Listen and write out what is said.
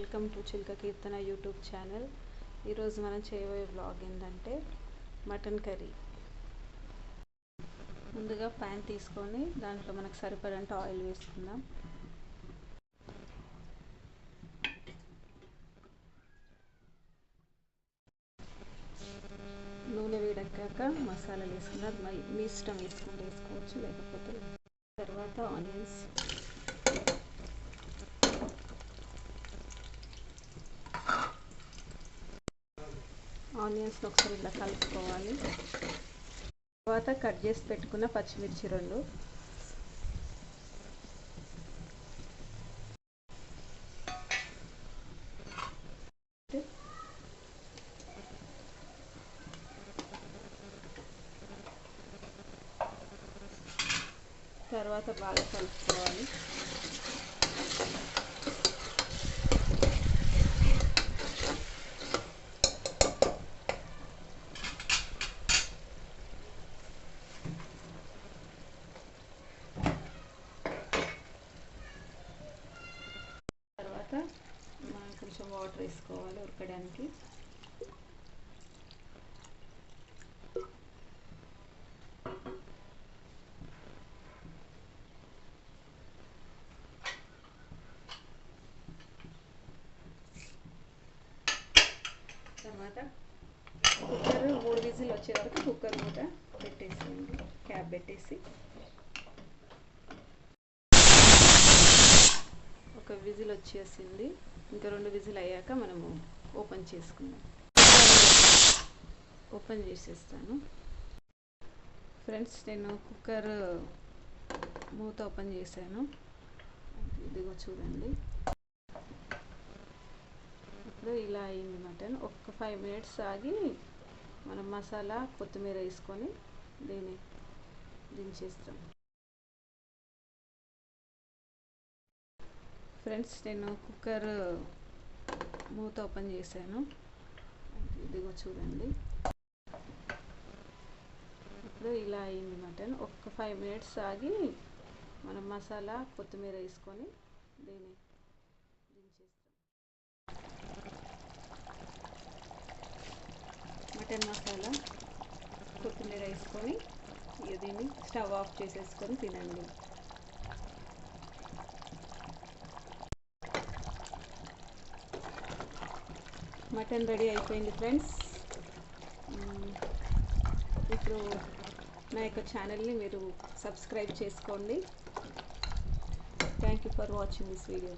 Welcome to Chilka Keerthana YouTube channel. ఈరోజు మనం చేయబోయే బ్లాగ్ ఏంటంటే మటన్ కర్రీ. ముందుగా ప్యాన్ తీసుకొని దాంట్లో మనకు సరిపడంత ఆయిల్ వేసుకుందాం. నూనె వేడక్కాక మసాలాలు వేసుకున్నాం మీ ఇష్టం వేసుకుంటే వేసుకోవచ్చు లేకపోతే తర్వాత ఆనియన్స్. ఆనియన్స్ని ఒకసారి ఇలా కలుపుకోవాలి. తర్వాత కట్ చేసి పెట్టుకున్న పచ్చిమిర్చి రెండు. తర్వాత బాగా కలుపుకోవాలి. తర్వాత మనం కొంచెం వాటర్ వేసుకోవాలి ఉడకడానికి తర్వాత కుక్కర్ మూడు విజిల్ వచ్చే వరకు కుక్కర్ మూత పెట్టేసేయండి క్యాప్ పెట్టేసి. విజిల్ వచ్చేసింది. ఇంకా రెండు విజిల్ అయ్యాక మనము ఓపెన్ చేసుకుందాం. ఓపెన్ చేసేస్తాను. ఫ్రెండ్స్ నేను కుక్కర్ మూత ఓపెన్ చేశాను. ఇదిగో చూడండి. ఇప్పుడు ఇలా అయింది మటన్. ఒక ఫైవ్ మినిట్స్ ఆగి మనం మసాలా కొత్తిమీర వేసుకొని దీన్ని దించేస్తాం. ఫ్రెండ్స్ నేను కుక్కర్ మూత ఓపెన్ చేశాను. ఇదిగో చూడండి. ఇప్పుడు ఇలా అయింది మటన్. ఒక ఫైవ్ మినిట్స్ ఆగి మనం మసాలా కొత్తిమీర వేసుకొని దీన్ని దించేస్తాం. మటన్ మసాలా కొత్తిమీర వేసుకొని దీన్ని స్టవ్ ఆఫ్ చేసేసుకొని తినండి. మటన్ రెడీ అయిపోయింది ఫ్రెండ్స్. ఇప్పుడు నా యొక్క ఛానల్ని మీరు సబ్స్క్రైబ్ చేసుకోండి. Thank you for watching this video